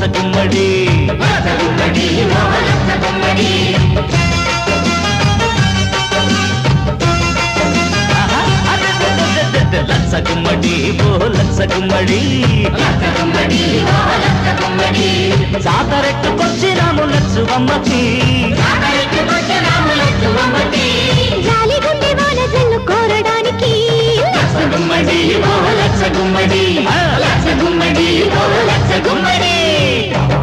లచ్చ గుమ్మడి. లచ్చ గుమ్మడి ఓ లచ్చ గుమ్మడి జాతరెట్టుకొచ్చినాము లచ్చువమ్మకి జాలిగుండె వాన జల్లు కోరడానికి గుమ్మడి ఓ లచ్చ గుమ్మడి లచ్చ గుమ్మడి. ఓ లచ్చ గుమ్మడి. Yeah.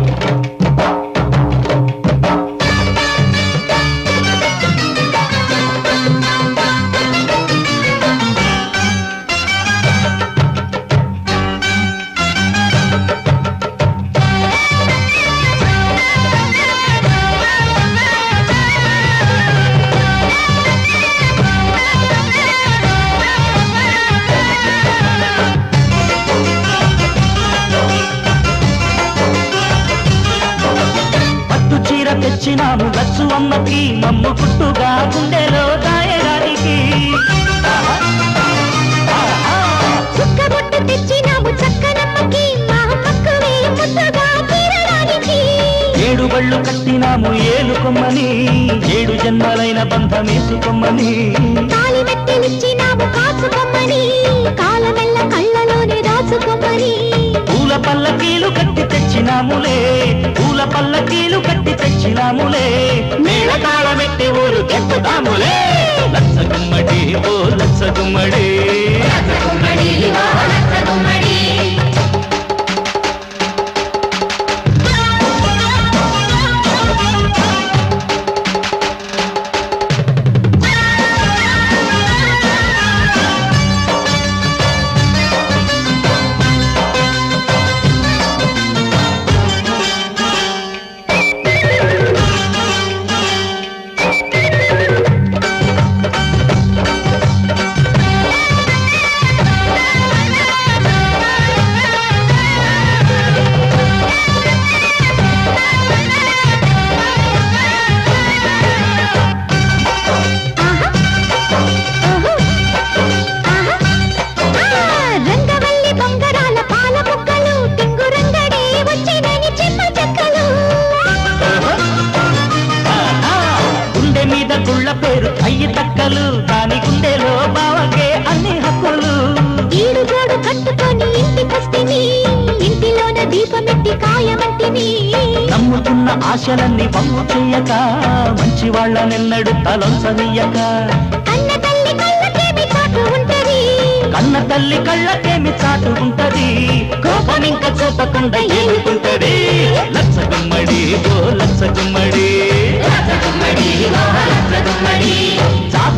తెచ్చినాము. లచ్చు అమ్మకి మమ్ము పుట్టుగా గుండెలో తీరడానికి ఏడు బళ్ళు కట్టినాము ఏలు కొమ్మని ఏడు జన్మలైన బంధమేసుకోమ్మని కాలమెల్ల అయ్యి తక్కలు దాని గుండెలో బావకే అన్ని హక్కులు. ఈడు జోడు కట్టుకొని ఇంటికొస్తిని ఇంటిలోన దీపమెట్టి కాయమంటిని నమ్ముతున్న ఆశలన్నీ పంపు చెయ్యక మంచి వాళ్ళనెన్నడు తలొంచనీయక. కన్న తల్లి కళ్ళకేమి చాటు ఉంటది? కన్న తల్లి కళ్ళకేమి చాటు ఉంటది? కోపం ఇంకా చూపకుండా ఏలుకుంటది? లచ్చ గుమ్మడి ఓ లచ్చ గుమ్మడి.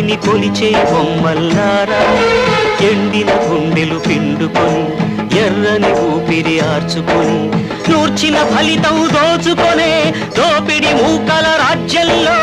భూదేవిని కొలిచే బొమ్మల్లారా? ఎండిన గుండెలు పిండుకొని ఎర్రని ఊపిరి ఆర్చుకొని నూర్చిన ఫలితం దోచుకొనే దోపిడి మూకల రాజ్యంలో.